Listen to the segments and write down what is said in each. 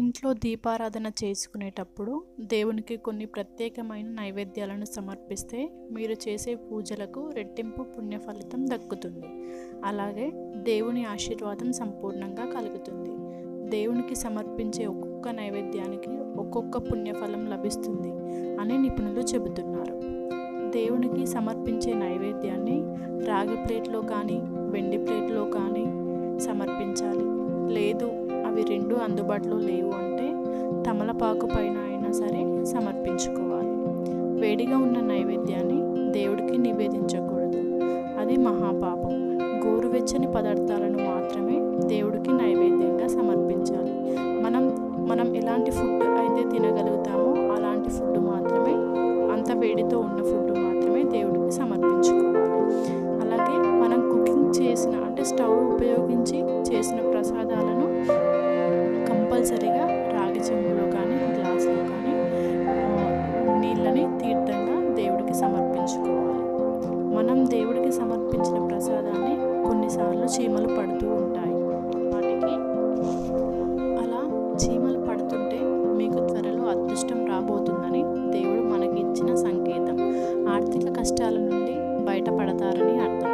ఇంట్లో దీపారాధన చేసుకునేటప్పుడు దేవునికి కొన్ని ప్రత్యేకమైన నైవేద్యాలను సమర్పిస్తే మీరు చేసే పూజలకు రెట్టింపు పుణ్య ఫలితం దక్కుతుంది. అలాగే దేవుని ఆశీర్వాదం సంపూర్ణంగా కలుగుతుంది. దేవునికి సమర్పించే ఒక్కొక్క నైవేద్యానికి ఒక్కొక్క పుణ్యఫలం లభిస్తుంది అని నిపుణులు చెబుతున్నారు. దేవునికి సమర్పించే నైవేద్యాన్ని రాగి ప్లేట్లో కానీ వెండి ప్లేట్లో కానీ సమర్పించాలి. లేదు అవి రెండు అందుబాటులో లేవు అంటే తమలపాకు పైన అయినా సరే సమర్పించుకోవాలి. వేడిగా ఉన్న నైవేద్యాన్ని దేవుడికి నివేదించకూడదు. అది మహాపాపం. గోరువెచ్చని పదార్థాలను స్టవ్ ఉపయోగించి చేసిన ప్రసాదాలను కంపల్సరీగా రాగి చెంబులో కానీ గ్లాసులో కానీ నీళ్ళని తీర్థంగా దేవుడికి సమర్పించుకోవాలి. మనం దేవుడికి సమర్పించిన ప్రసాదాన్ని కొన్నిసార్లు చీమలు పడుతూ ఉంటాయి. వాటికి అలా చీమలు పడుతుంటే మీకు త్వరలో అదృష్టం రాబోతుందని దేవుడు మనకి ఇచ్చిన సంకేతం. ఆర్థిక కష్టాల నుండి బయటపడతారని అర్థం.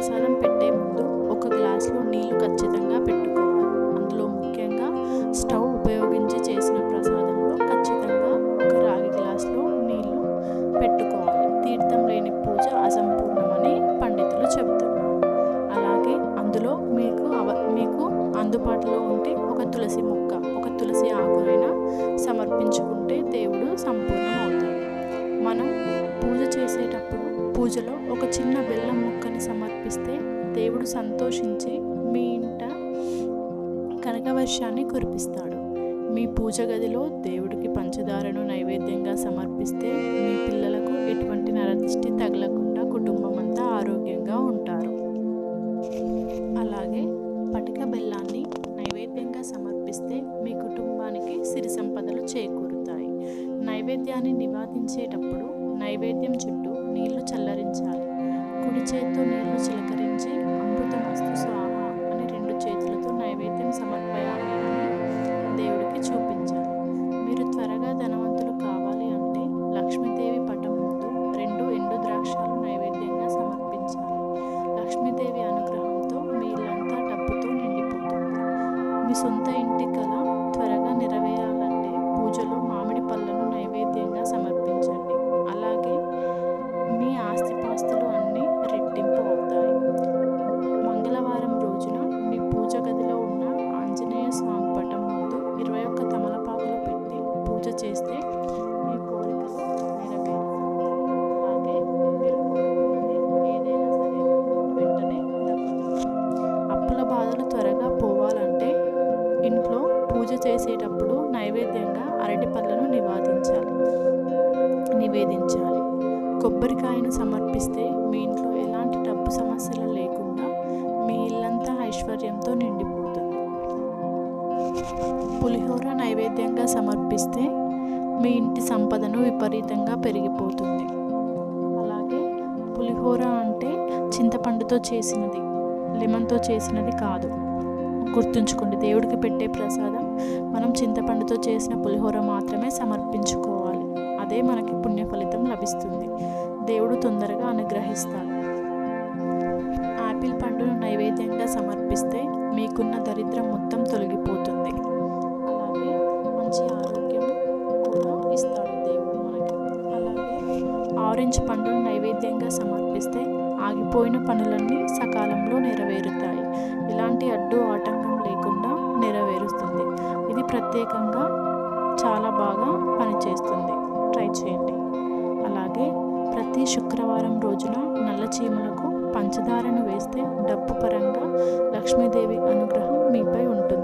ప్రసాదం పెట్టే ముందు ఒక గ్లాసులో నీళ్ళు ఖచ్చితంగా పెట్టు. పూజలో ఒక చిన్న బెల్లం ముక్కని సమర్పిస్తే దేవుడు సంతోషించి మీ ఇంట కనకవర్షాన్ని కురిపిస్తాడు. మీ పూజ గదిలో దేవుడికి పంచదారను నైవేద్యంగా సమర్పిస్తే మీ పిల్లలకు ఎటువంటి నరదిష్టి తగలకుండా కుటుంబం అంతా ఆరోగ్యంగా ఉంటారు. అలాగే పటిక బెల్లాన్ని నైవేద్యంగా సమర్పిస్తే మీ కుటుంబానికి సిరి సంపదలు చేకూరుతాయి. నైవేద్యాన్ని నివాదించేటప్పుడు నైవేద్యం చుట్టూ నీళ్ళు చల్లరించాలి. కుడి చేత్తో నీళ్ళు చిలకరించి అమృతమస్తు స్వాహ అని రెండు చేతులతో నైవేద్యం సమర్పయాలి. దేవుడికి చూపు పూజ చేస్తే మీ కోరికలు నెరవేరుతాయి అలాగే మీరు కోరుకున్నది ఏదైనా సరే వెంటనే దక్కుతుంది అప్పుల బాధలు త్వరగా పోవాలంటే ఇంట్లో పూజ చేసేటప్పుడు నైవేద్యంగా అరటి పళ్ళను నివాదించాలి నివేదించాలి. కొబ్బరికాయను సమర్పిస్తే మీ ఇంట్లో ఎలాంటి డబ్బు సమస్యలు లేకుండా మీ ఇల్లంతా ఐశ్వర్యంతో నిండిపోతుంది పులిహోర నైవేద్యంగా సమర్పిస్తే మీ ఇంటి సంపదను విపరీతంగా పెరిగిపోతుంది. అలాగే పులిహోర అంటే చింతపండుతో చేసినది లెమన్తో చేసినది కాదు. గుర్తుంచుకోండి దేవుడికి పెట్టే ప్రసాదం మనం చింతపండుతో చేసిన పులిహోర మాత్రమే సమర్పించుకోవాలి. అదే మనకి పుణ్య ఫలితం లభిస్తుంది. దేవుడు తొందరగా అనుగ్రహిస్తాడు. ఆపిల్ పండును నైవేద్యంగా సమర్పిస్తే మీకున్న దరిద్రం మొత్తం తొలగిపోతుంది ఆరెంజ్ పండును నైవేద్యంగా సమర్పిస్తే ఆగిపోయిన పనులన్నీ సకాలంలో నెరవేరుతాయి. ఎలాంటి అడ్డు ఆటంకం లేకుండా నెరవేరుస్తుంది. ఇది ప్రత్యేకంగా చాలా బాగా పనిచేస్తుంది. ట్రై చేయండి. అలాగే ప్రతి శుక్రవారం రోజున నల్ల చీమలకు పంచదారను వేస్తే డబ్బు పరంగా లక్ష్మీదేవి అనుగ్రహం మీపై ఉంటుంది.